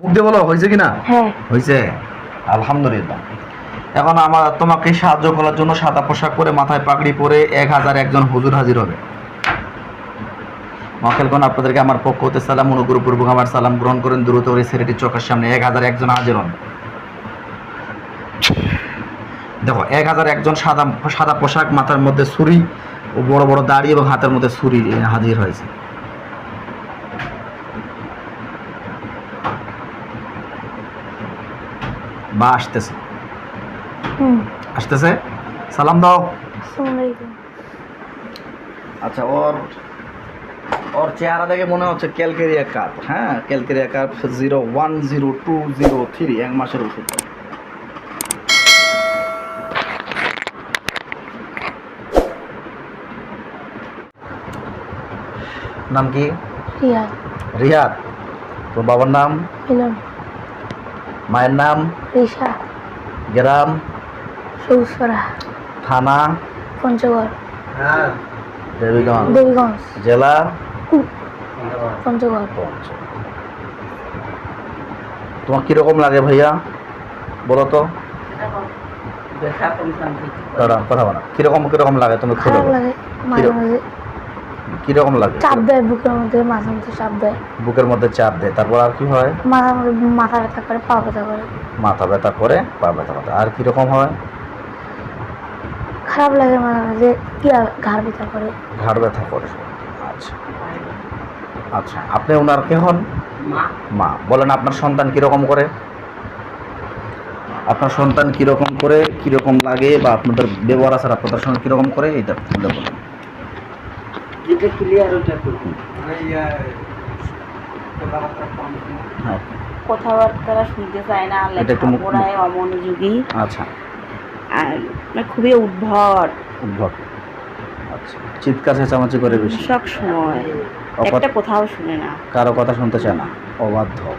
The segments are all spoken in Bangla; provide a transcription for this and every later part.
মুখ দিয়ে বলো হয়েছে কি না হ্যাঁ। হয়েছে? আলহামদুলিল্লাহ। এখন আমার তোমাকে সাহায্য করার জন্য সাদা পোশাক পরে মাথায় পাগড়ি পরে এক হাজার একজন হুজুর হাজির হবে। মকেলগণ আপনাদেরকে আমার পক্ষ হতে সালাম অনুগ্রহপূর্বক আমার সালাম গ্রহণ করেন। দ্রুত চোখের সামনে এক হাজার একজন হাজির হন। দেখো এক হাজার একজন সাদা সাদা পোশাক মাথার মধ্যে ছুরি ও বড় বড় দাড়ি এবং হাতের মধ্যে ছুরি হাজির হয়েছে। বা আসতেছে। আসতেছে? সালাম দাও। আচ্ছা ওর ওর চেহারা দেখে মনে হচ্ছে ক্যালকেরিয়া কাপ হ্যাঁ? Calcarea carb zero one zero two zero three এক মাসের ওষুধ। নাম কি? রিয়া রিয়াদ। তোর বাবার নাম? মায়ের নাম? রিশা গ্রাম? সৌসরা থানা? পঞ্চগড়। দেবীগঞ্জ। দেবীগঞ্জ। জেলা? পঞ্চগড়। তোমার কীরকম লাগে ভাইয়া? বলো তো। দাঁড়া, কথা বলো। কীরকম কীরকম লাগে? তুমি খুলে খারাপ বলো। লাগে মাঝে কীরকম? লাগে? চাপ দেয় বুকের মধ্যে মাঝে মাঝে চাপ দেয়। বুকের মধ্যে চাপ দেয়। তারপর আর কি হয়? মাথার মধ্যে মাথা ব্যথা করে পা ব্যথা করে। মাথা ব্যথা করে পা ব্যথা করে। আর কীরকম হয়? খারাপ লাগে মাঝে মাঝে কি আর ঘাড় ব্যথা করে। ঘাড় ব্যথা করে। আচ্ছা। আচ্ছা আপনি ওনার কে হন? মা। বলেন আপনার সন্তান কীরকম করে? আপনার সন্তান কীরকম করে কীরকম লাগে বা আপনাদের ব্যবহার আচার আপনাদের সঙ্গে কীরকম করে এটা বলুন। যেটা ক্লিয়ার ওটা করুন হ্যাঁ কথাবার্তা শুনতে চায় না এটা একটু মুখ- লেখাপড়ায় অমনোযোগী। আচ্ছা। আর মানে খুবই উদ্ভট। উদ্ভট। আচ্ছা। চিৎকার চেঁচামেচি করে বেশি। সব সময়। একটা কোথাও শুনে না। কারও কথা শুনতে চায় না। অবাধ্য।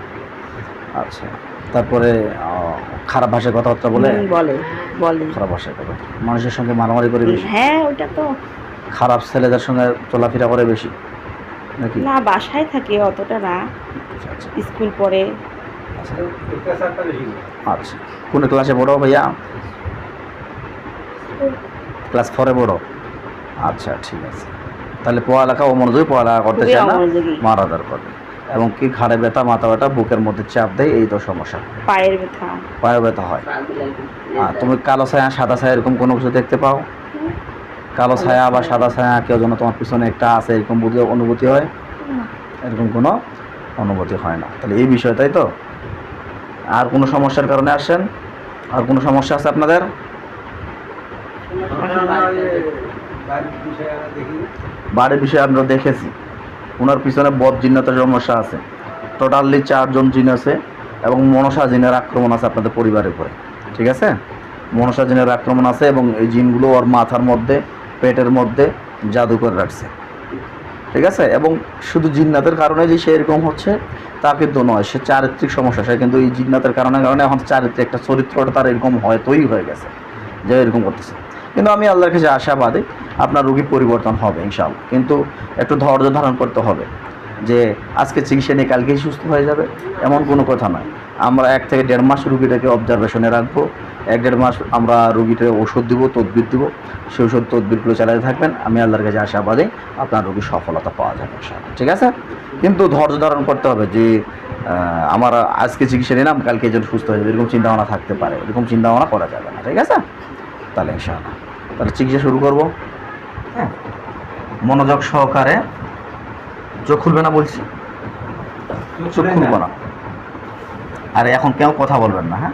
আচ্ছা। তারপরে খারাপ ভাষায় কথাবার্তা বলে? বলে। বলে। খারাপ ভাষায় কথা মানুষের সঙ্গে মারামারি করে বেশি? হ্যাঁ ওটা তো খারাপ ছেলেদের সঙ্গে চলাফেরা করে বেশি নাকি? না বাসায় থাকে অতটা না। আচ্ছা আচ্ছা। স্কুল পড়ে। আচ্ছা। আচ্ছা। কোন ক্লাসে পড়ো ভাইয়া? ক্লাস ফোরে পড়ো? আচ্ছা ঠিক আছে। তাহলে পড়ালেখা ও মনোযোগী পড়ালেখা করতে চায় না? মারা দরকার এবং কি ঘাড়ে ব্যথা মাথা ব্যথা বুকের মধ্যে চাপ দেয় এই তো সমস্যা। পায়ের ব্যথা। পায়ে ব্যথা হয়। আর তুমি কালো ছায়া সাদা ছায়া এরকম কোনো কিছু দেখতে পাও? কালো ছায়া বা সাদা ছায়া কেউ যেন তোমার পিছনে একটা আছে এরকম অনুভূতি হয়? এরকম কোনো অনুভূতি হয় না। তাহলে এই বিষয় তাই তো? আর কোনো সমস্যার কারণে আসেন আর কোনো সমস্যা আছে আপনাদের? বাড়ির বিষয়ে আমরা দেখেছি। ওনার পিছনে বদ জিন্নতার সমস্যা আছে। টোটালি চারজন জিন আছে এবং মনসা জিনের আক্রমণ আছে আপনাদের পরিবারের উপরে। ঠিক আছে? মনসা জিনের আক্রমণ আছে এবং এই জিনগুলো ওর মাথার মধ্যে পেটের মধ্যে জাদু করে রাখছে। ঠিক আছে? এবং শুধু জিন্নাতের কারণে যে সে এরকম হচ্ছে, তা কিন্তু নয়, সে চারিত্রিক সমস্যা। সে কিন্তু এই জিন্নাতের কারণে কারণে এখন চারিত্রিক একটা চরিত্রটা তার এরকম হয়, তৈরি হয়ে গেছে, যে এরকম করতেছে। কিন্তু আমি আল্লাহর কাছে আশাবাদী, আপনার রোগী পরিবর্তন হবে, ইনশাআল্লাহ। কিন্তু একটু ধৈর্য ধারণ করতে হবে। যে আজকে চিকিৎসা নিয়ে কালকেই সুস্থ হয়ে যাবে, এমন কোনো কথা নয়। আমরা এক থেকে দেড় মাস রুগীটাকে অবজারভেশনে রাখব। এক দেড় মাস আমরা রুগীটাকে ওষুধ দিব, তদবির দিব। সেই ওষুধ তদবিরগুলো চালাতে থাকবেন। আমি আল্লাহর কাছে আশাবাদী আপনার রুগীর সফলতা পাওয়া যাবে ঠিক আছে? কিন্তু ধৈর্য ধারণ করতে হবে যে আমার আজকে চিকিৎসা নিলাম, কালকে যেন সুস্থ হয়ে যাবে, এরকম চিন্তাভাবনা থাকতে পারে। এরকম চিন্তাভাবনা করা যাবে না, ঠিক আছে? তাহলে ইনশাআল্লাহ। তাহলে চিকিৎসা শুরু করব। হ্যাঁ? মনোযোগ সহকারে চোখ খুলবে না বলছি? চোখ খুলবো না। আর এখন কেউ কথা বলবেন না হ্যাঁ?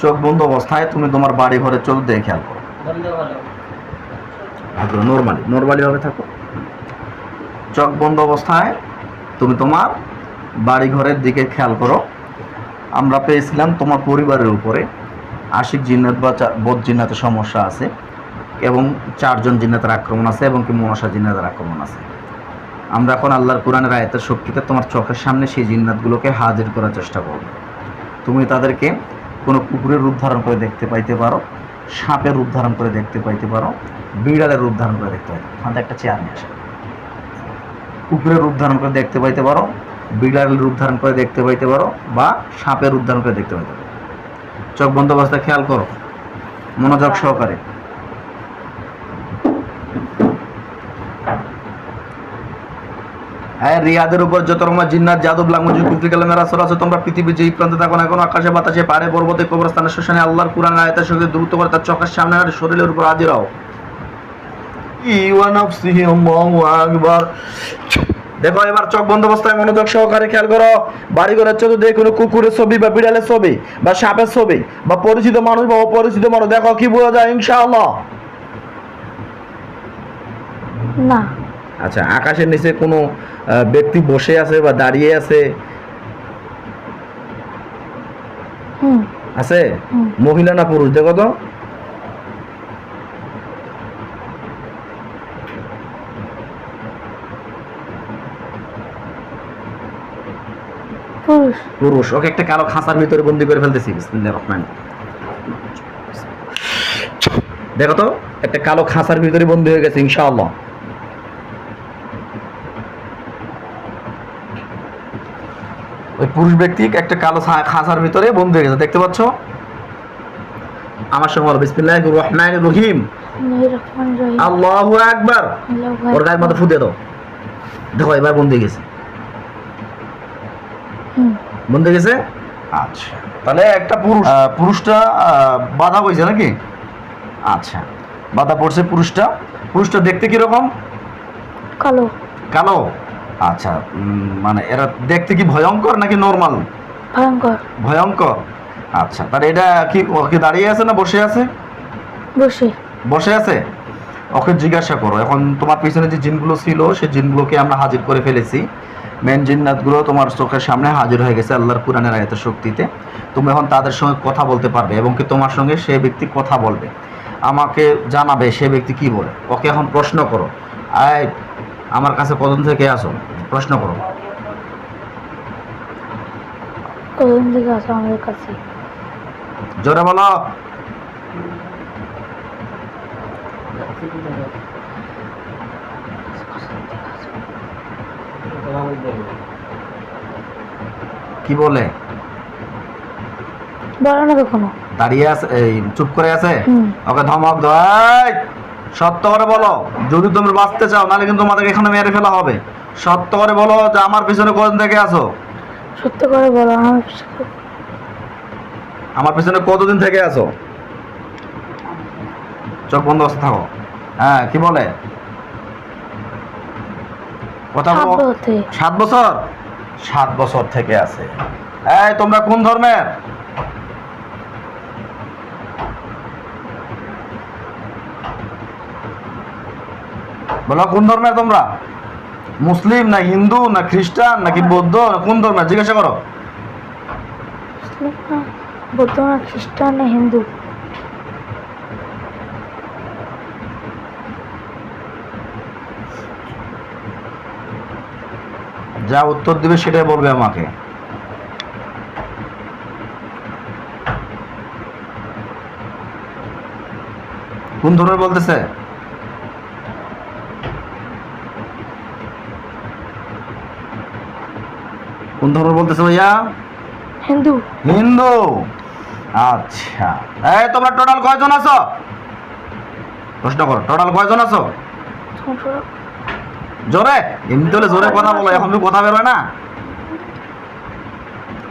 চোখ বন্ধ অবস্থায় তুমি তোমার বাড়ি ঘরে চোখ দিয়ে খেয়াল করো। নর্মালি নর্মালি ভাবে থাকো। চোখ বন্ধ অবস্থায় তুমি তোমার বাড়ি ঘরের দিকে খেয়াল করো। আমরা পেয়েছিলাম তোমার পরিবারের উপরে। আশিক জিন্নাত বা বোধ জিন্নাতের সমস্যা আছে এবং চারজন জিন্নাতের আক্রমণ আছে এবং কি মনসা জিন্নাতের আক্রমণ আছে। আমরা এখন আল্লাহর কোরআনের আয়তের শক্তিতে তোমার চোখের সামনে সেই জিন্নাতগুলোকে হাজির করার চেষ্টা করব। তুমি তাদেরকে কোনো কুকুরের রূপ ধারণ করে দেখতে পাইতে পারো, সাপের রূপ ধারণ করে দেখতে পাইতে পারো, বিড়ালের রূপ ধারণ করে দেখতে পাইতে পারো। একটা চেয়ার নিয়ে আসে। কুকুরের রূপ ধারণ করে দেখতে পাইতে পারো, বিড়ালের রূপ ধারণ করে দেখতে পাইতে পারো, বা সাপের রূপ ধারণ করে দেখতে পাইতে পারো। চোখ বন্ধ অবস্থায় খেয়াল করো। মনোযোগ সহকারে। হ্যাঁ উপর যত কুফরি কালামের আসর আছে, তোমরা পৃথিবীর যে প্রান্তে থাকো না কোনো, আকাশে বাতাসে পারে পর্বতে কবরস্থানে আল্লাহর আয়াতের সঙ্গে দ্রুত করে তার চোখের সামনে আর শরীরের উপর হাজির হও দেখো, এবার চোখ বন্ধ অবস্থায় মনোযোগ সহকারে খেয়াল করো। বাড়ি ঘরের চতুর্দিকে কোনো কুকুরের ছবি বা বিড়ালের ছবি বা সাপের ছবি বা পরিচিত মানুষ বা অপরিচিত মানুষ, দেখো কি বোঝা যায়, ইনশাআল্লাহ। না। আচ্ছা আকাশের নিচে কোনো ব্যক্তি বসে আছে বা দাঁড়িয়ে আছে? আছে? মহিলা না পুরুষ? দেখো তো। পুরুষ। ওকে একটা কালো খাঁচার ভিতরে বন্দি করে ফেলতেছি। বিসমিল্লাহির রহমানির দেখো তো একটা কালো খাঁচার ভিতরে বন্দি হয়ে গেছে ইনশাআল্লাহ। ওই পুরুষ ব্যক্তি একটা কালো খাঁচার ভিতরে বন্দি হয়ে গেছে দেখতে পাচ্ছ? আমার সঙ্গে বলো বিসমিল্লাহির রহমানির রহিম। আল্লাহু আল্লাহু ওর গায়ের মধ্যে ফুটে দাও। দেখো এবার হয়ে গেছে। বন্ধ হয়ে গেছে? আচ্ছা। তাহলে একটা পুরুষ পুরুষটা বাধা হয়েছে নাকি? আচ্ছা। বাধা পড়ছে পুরুষটা। পুরুষটা দেখতে কীরকম? কালো। কালো। আচ্ছা মানে এরা দেখতে কি ভয়ঙ্কর নাকি নর্মাল ভয়ঙ্কর। ভয়ঙ্কর? আচ্ছা তার এটা কি ও কি দাঁড়িয়ে আছে না বসে আছে? বসে। বসে আছে? ওকে জিজ্ঞাসা করো এখন তোমার পিছনে যে জিনগুলো ছিল সেই জিনগুলোকে আমরা হাজির করে ফেলেছি। মেন জিন্নাতগুলো তোমার চোখের সামনে হাজির হয়ে গেছে আল্লাহর কোরআনের আয়তের শক্তিতে। তুমি এখন তাদের সঙ্গে কথা বলতে পারবে এবং কি তোমার সঙ্গে সে ব্যক্তি কথা বলবে। আমাকে জানাবে সে ব্যক্তি কি বলে। ওকে এখন প্রশ্ন করো আয় আমার কাছে কতদিন থেকে আসো প্রশ্ন করো। কতদিন থেকে আছে আমাদের কাছে? জোরে বলো। কি বলে? বলো না কখনো। দাঁড়িয়ে আছে এই চুপ করে আছে? ওকে ধমক এই, সত্য করে বলো। যদি তুমি বাঁচতে চাও নাহলে কিন্তু তোমাদেরকে এখানে মেরে ফেলা হবে। সত্য করে বলো যে আমার পিছনে কতদিন থেকে আসো সত্য করে বলো আমি বিশ্বাস আমার পিছনে কতদিন থেকে আসো চোখ বন্ধ অবস্থা থাকো। হ্যাঁ কি বলে? কথা সাত বছর? সাত বছর থেকে আছে। এই তোমরা কোন ধর্মের? বলো কোন ধর্মের তোমরা? মুসলিম না হিন্দু না খ্রিস্টান নাকি বৌদ্ধ না কোন ধর্মের জিজ্ঞাসা করো। বৌদ্ধ না খ্রিস্টান না হিন্দু। যা উত্তর দিবে সেটাই বলবে আমাকে। কোন ধর্মের বলতেছে? কোন ধর্ম বলতেছে ভাইয়া? হিন্দু। হিন্দু? আচ্ছা। এই তোমরা টোটাল কয়জন আছো? প্রশ্ন করো টোটাল কয়জন আছো? জোরে? এমনি হলে জোরে কথা বলো এখন তুমি কথা বেরোয় না।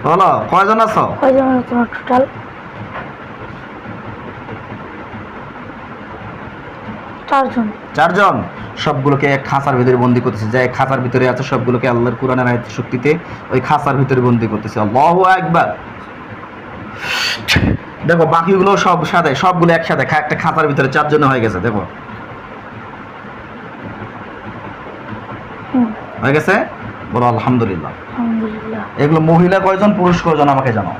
বলো কয়জন আছো? কয়জন টোটাল চারজন। চারজন? সবগুলোকে এক খাঁচার ভিতরে বন্দি করতেছে। যে এক খাঁচার ভিতরে আছে সবগুলোকে আল্লাহর কোরআনের আয়াত শক্তিতে ওই খাঁচার ভিতরে বন্দি করতেছে। আল্লাহু একবার দেখো বাকিগুলো সব সাথে সবগুলো একসাথে একটা খাঁচার ভিতরে চারজন হয়ে গেছে দেখো। হয়ে গেছে? বলো আলহামদুলিল্লাহ। আলহামদুলিল্লাহ। এগুলো মহিলা কয়জন পুরুষ কয়জন আমাকে জানাও।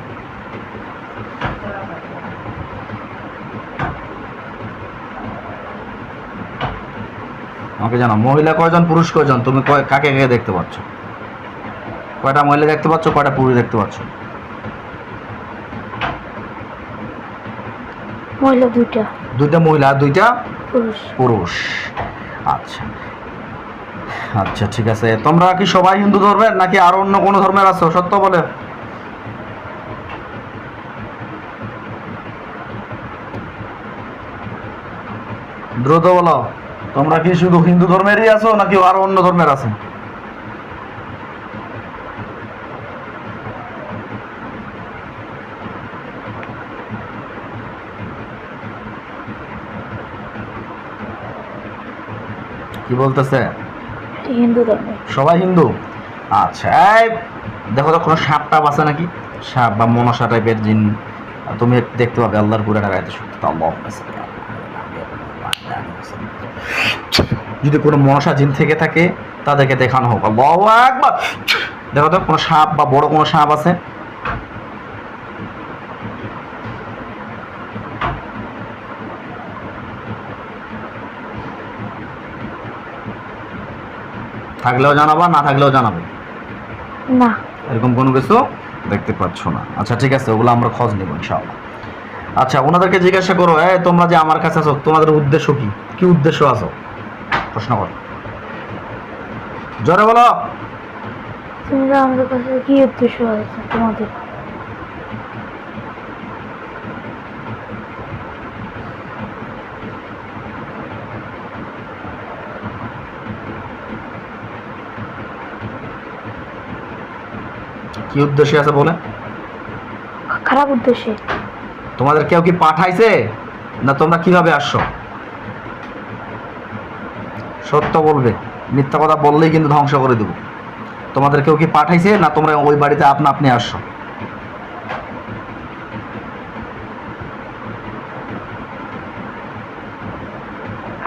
আমাকে জানাও। মহিলা কয়জন পুরুষ কয়জন? তুমি কয়- কাকে কাকে দেখতে পাচ্ছ? কয়টা মহিলা দেখতে পাচ্ছ কয়টা পুরুষ দেখতে পাচ্ছ? মহিলা দুইটা। দুইটা মহিলা দুইটা পুরুষ। পুরুষ। আচ্ছা। আচ্ছা ঠিক আছে। তোমরা কি সবাই হিন্দু ধর্মের নাকি আরও অন্য কোনো ধর্মের আছো? সত্য বলে। দ্রুত বলো। তোমরা কি শুধু হিন্দু ধর্মেরই আছো নাকি আরও অন্য ধর্মের আছে? কি বলতেছে? হিন্দু ধর্মে। সবাই হিন্দু? আচ্ছা এই দেখো তো কোনো সাপ টাপ আছে নাকি? সাপ বা মনসা টাইপের জিন তুমি দেখতে পাবে আল্লাহর পুরানা রায়তে সত্য যদি কোনো মনসা জিন থেকে থাকে তাদেরকে দেখানো হোক। আকবার! দেখো তো কোনো সাপ বা বড় কোনো সাপ আছে? থাকলেও জানাবা না থাকলেও জানাবে। না। এরকম কোনো কিছু দেখতে পাচ্ছ না। আচ্ছা ঠিক আছে ওগুলো আমরা খোঁজ নেব ইনশাআল্লাহ। আচ্ছা ওনাদেরকে জিজ্ঞাসা করো হ্যাঁ তোমরা যে আমার কাছে আছো তোমাদের উদ্দেশ্য কি? কি উদ্দেশ্য আছো? প্রশ্ন করো। জোরে বলো। তোমরা আমাদের কাছে কি উদ্দেশ্য আছে তোমাদের? কি উদ্দেশ্যে আছে বলে? খারাপ উদ্দেশ্যে। তোমাদের কেউ কি পাঠাইছে? না তোমরা কীভাবে আসছো? সত্য বলবে মিথ্যা কথা বললেই কিন্তু ধ্বংস করে দেবো। তোমাদের কেউ কি পাঠাইছে না তোমরা ওই বাড়িতে আপনা আপনি আসছো?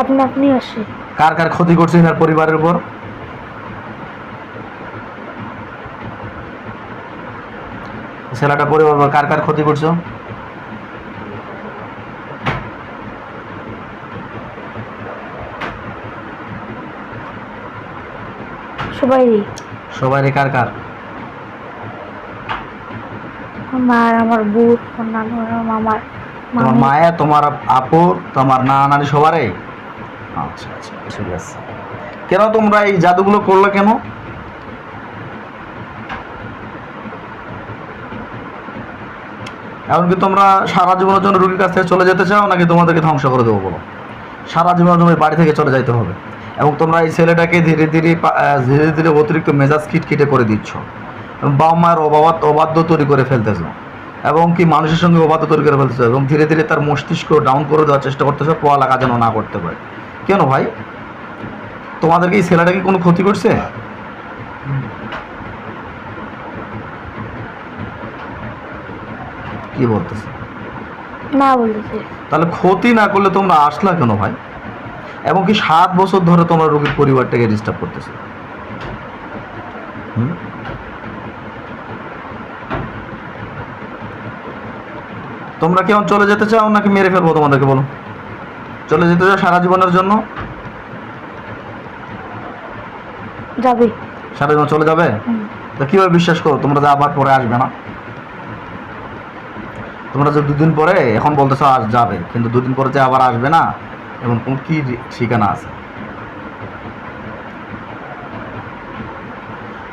আপনি আপনি আসে। কার কার ক্ষতি করছে এনার পরিবারের উপর? ছেলেটা পরিবার কার কার ক্ষতি করছ? সবাইরই সবাই কার কার? আমার আমার বউ আমার নানু মামার তোমার মায়া তোমার আপুর তোমার না নানি সবারই আচ্ছা আচ্ছা ঠিক আছে। কেন তোমরা এই জাদুগুলো করলে কেন? এমনকি তোমরা সারা জীবনের জন্য রুগীর কাছ থেকে চলে যেতে চাও নাকি তোমাদেরকে ধ্বংস করে দেবো বলো? সারা জীবনের জন্য বাড়ি থেকে চলে যাইতে হবে। এবং তোমরা এই ছেলেটাকে ধীরে ধীরে ধীরে ধীরে অতিরিক্ত মেজাজ খিটখিটে করে দিচ্ছ। এবং বাবা মায়ের অবাধ অবাধ্য তৈরি করে ফেলতেছো। এবং কি মানুষের সঙ্গে অবাধ্য তৈরি করে ফেলতেছো এবং ধীরে ধীরে তার মস্তিষ্ক ডাউন করে দেওয়ার চেষ্টা করতেছো পড়ালেখা যেন না করতে পারে। কেন ভাই? তোমাদেরকে এই ছেলেটা কি কোনো ক্ষতি করছে? কি বলতেছে? না বলতেছে। তাহলে ক্ষতি না করলে তোমরা আসলা কেন ভাই? এবং কি সাত বছর ধরে তোমরা রোগীর পরিবারটাকে ডিস্টার্ব করতেছো? তোমরা কেমন চলে যেতে চাও নাকি মেরে ফেলব তোমাদেরকে বলো? চলে যেতে চাও সারা জীবনের জন্য? যাবে। সারা জীবন চলে যাবে। তো কীভাবে বিশ্বাস করো? তোমরা যে আবার পরে আসবে না। তোমরা যে দুদিন পরে এখন বলতেছো আজ যাবে কিন্তু দুদিন পরে যে আবার আসবে না এবং কোন কি ঠিকানা আছে?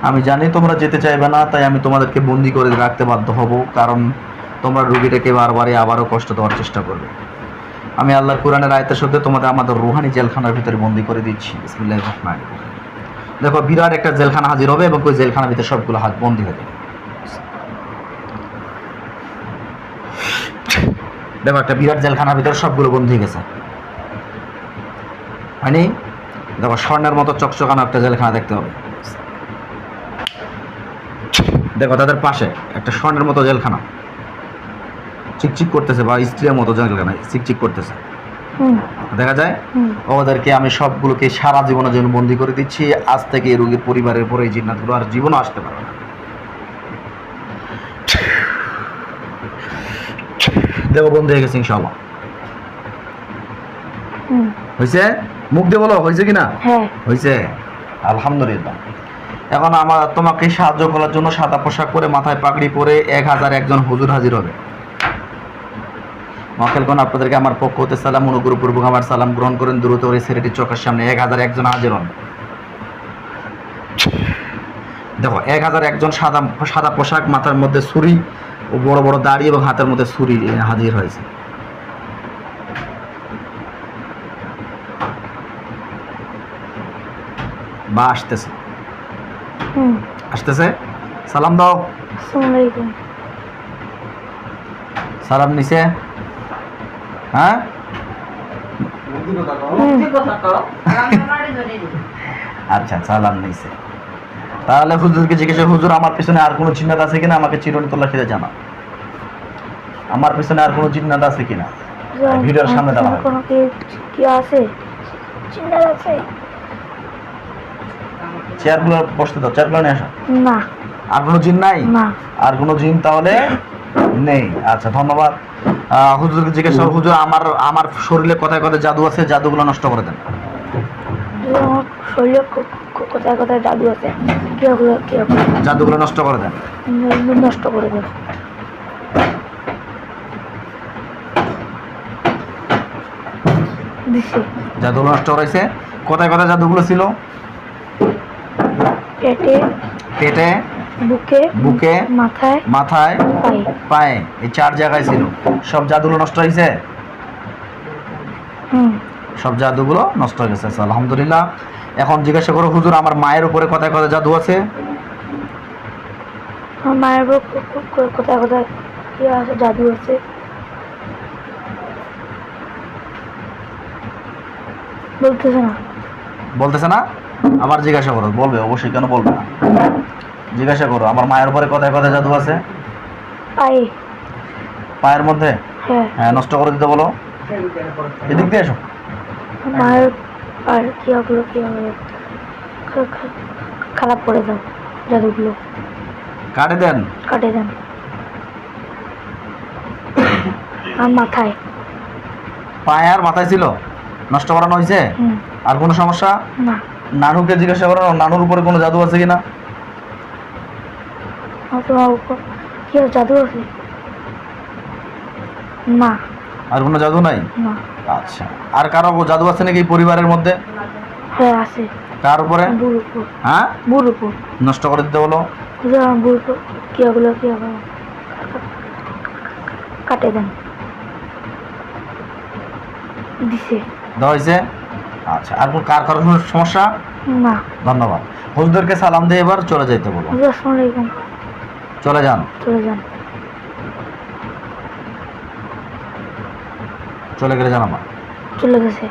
আমি জানি তোমরা যেতে চাইবে না, তাই আমি তোমাদেরকে বন্দি করে রাখতে বাধ্য হব, কারণ তোমরা রুগীটাকে বারবারই আবারও কষ্ট দেওয়ার চেষ্টা করবে। আমি আল্লাহর কোরআনের আয়তের সাথে তোমাদের আমাদের রুহানি জেলখানার ভিতরে বন্দি করে দিচ্ছি। দেখো, বিরাট একটা জেলখানা হাজির হবে এবং ওই জেলখানার ভিতরে সবগুলো হাত বন্দি হবে দেখো, একটা বিরাট জেলখানার ভিতরে সবগুলো বন্দি হয়ে গেছে। হয়নি? দেখো স্বর্ণের মতো চকচকানো একটা জেলখানা দেখতে হবে। দেখো তাদের পাশে একটা স্বর্ণের মতো জেলখানা। চিকচিক করতেছে বা স্ত্রীর মতো জেলখানা চিকচিক করতেছে। দেখা যায়? ওদেরকে আমি সবগুলোকে সারা জীবনের জন্য বন্দি করে দিচ্ছি। আজ থেকে এই রোগীর পরিবারের পরে এই জিন্নাতগুলো আর জীবনও আসতে পারবে না। দেখো বন্ধ হয়ে গেছে ইনশাল্লাহ হুম। হয়েছে? মুখ দিয়ে বলো হয়েছে কিনা? হ্যাঁ। হয়েছে? আলহামদুলিল্লাহ। এখন আমার তোমাকে সাহায্য করার জন্য সাদা পোশাক পরে মাথায় পাগড়ি পরে এক হাজার একজন হুজুর হাজির হবে। আপনাদেরকে আমার পক্ষ হতে সালাম অনুগ্রহপূর্বক আমার সালাম গ্রহণ করেন। দ্রুত ওই ছেলেটির চোখের সামনে এক হাজার একজন হাজির হন। দেখো এক হাজার একজন সাদা সাদা পোশাক মাথার মধ্যে ছুরি ও বড় বড় দাড়ি এবং হাতের মধ্যে ছুরি হাজির হয়েছে। বা আসতেছে। আসতেছে? সালাম দাও। সালাম নিছে। হ্যাঁ? আচ্ছা সালাম নিছে। তাহলে হুজুরকে জিজ্ঞেস হুজুর আমার পিছনে আর কোনো চিন্নাত আছে কিনা? আমাকে চিরন্তলা খেতে জানা। আমার পিছনে আর কোনো চিন্নাত আছে কিনা? ভিডিওর সামনে দাঁড়া কোনো কি আছে? চিন্তা আছে? চেয়ারগুলো বসতে দাও চেয়ারগুলো নিয়ে আসো। না। আর কোনো জিন নাই? না। আর কোনো জিন তাহলে নেই। আচ্ছা ধন্যবাদ। হুজুরকে জিজ্ঞেস হুজুর আমার আমার শরীরে কোথায় কোথায় জাদু আছে? জাদুগুলো নষ্ট করে দেন। শরীরে কোথায় কোথায় জাদু আছে? জাদুগুলো নষ্ট করে দেন। নষ্ট করে দিছি। জাদুগুলো নষ্ট করাইছে। কোথায় কোথায় জাদুগুলো ছিল? পেটে পেটে বুকে বুকে মাথায় মাথায় পায়ে। পায়ে। এই চার জায়গায় ছিল। সব জাদুগুলো নষ্ট হয়েছে সব জাদুগুলো নষ্ট হয়ে গেছে। আচ্ছা, আলহামদুলিল্লাহ। এখন জিজ্ঞাসা করো হুজুর আমার মায়ের উপরে কোথায় কোথায় জাদু আছে? মায়ের কোথায় কোথায় জাদু আছে? বলতেছে না। বলতেছে না? আবার জিজ্ঞাসা করো বলবে অবশ্যই কেন বলবে না? জিজ্ঞাসা করো আমার মায়ের উপরে কথায় কথায় জাদু আছে? পায়ে। পায়ের মধ্যে? হ্যাঁ। হ্যাঁ নষ্ট করে দিতে বলো। এদিক দিয়ে এসো। মায়ের আর কি ওগুলো কি খারাপ করে দাও জাদুগুলো। কাটে দেন। কাটে দেন। আর মাথায়। পায়ে আর মাথায় ছিল? নষ্ট করানো হয়েছে? আর কোনো সমস্যা? না। নানুকে জিজ্ঞাসা করো নানুর উপরে কোনো জাদু আছে কিনা? কি জাদু আছে? না। আর কোনো জাদু নাই? না। আচ্ছা। আর কারও জাদু আছে নাকি পরিবারের মধ্যে? হ্যাঁ আছে। কার উপরে? হ্যাঁ? উপর। নষ্ট করে দিতে বলো। কি ওগুলো কি কাটে দেন। দিছে। দেওয়া হয়েছে? আচ্ছা আর কোনো কার কারও সমস্যা? না। ধন্যবাদ। হুজুরকে সালাম দিয়ে এবার চলে যাইতে বলো। আসসালামু আলাইকুম। চলে যান। চলে যান। চলে গেলে জানাবা। চলে গেছে।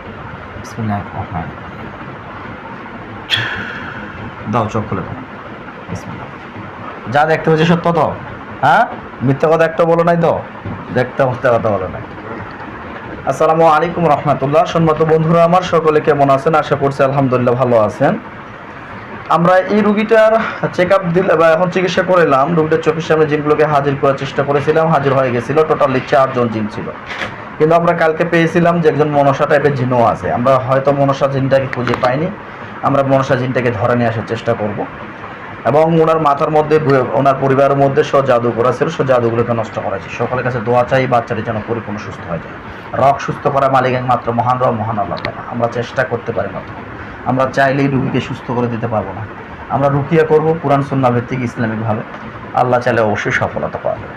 বিসমিল্লাহির রহমানির রহিম। দাও চোখ খুলে দাও। বিসমিল্লাহ। যা দেখতে হচ্ছে সত্য তো? হ্যাঁ? মিথ্যা কথা একটা বলো নাই তো? দেখতে মিথ্যা কথা বলো নাই। আসসালামু আলাইকুম রহমতুল্লাহ। সম্মত বন্ধুরা, আমার সকলে কেমন আছেন? আশা করছি আলহামদুলিল্লাহ ভালো আছেন। আমরা এই রুগীটার চেক আপ দিলে, বা এখন চিকিৎসা করিলাম রুগীটার চোখের সামনে জিনগুলোকে হাজির করার চেষ্টা করেছিলাম, হাজির হয়ে গেছিল। টোটালি চারজন জিন ছিল। কিন্তু আমরা কালকে পেয়েছিলাম যে একজন মনসা টাইপের জিনও আছে। আমরা হয়তো মনসা জিনটাকে খুঁজে পাইনি। আমরা মনসা জিনটাকে ধরে নিয়ে আসার চেষ্টা করব। এবং ওনার মাথার মধ্যে ওনার পরিবারের মধ্যে সব জাদু করা ছিল সব জাদুগুলোকে নষ্ট করেছে সকলের কাছে দোয়া চাই বাচ্চাটি যেন পরিপূর্ণ সুস্থ হয়ে যায়। রক সুস্থ করা মালিক একমাত্র মহান রক মহান আল্লাহ। আমরা চেষ্টা করতে পারি মাত্র। আমরা চাইলেই রুগীকে সুস্থ করে দিতে পারব না। আমরা রুকিয়া করব পুরাণ সুন্না ভিত্তিক ইসলামিকভাবে। আল্লাহ চাইলে অবশ্যই সফলতা পাওয়া যাবে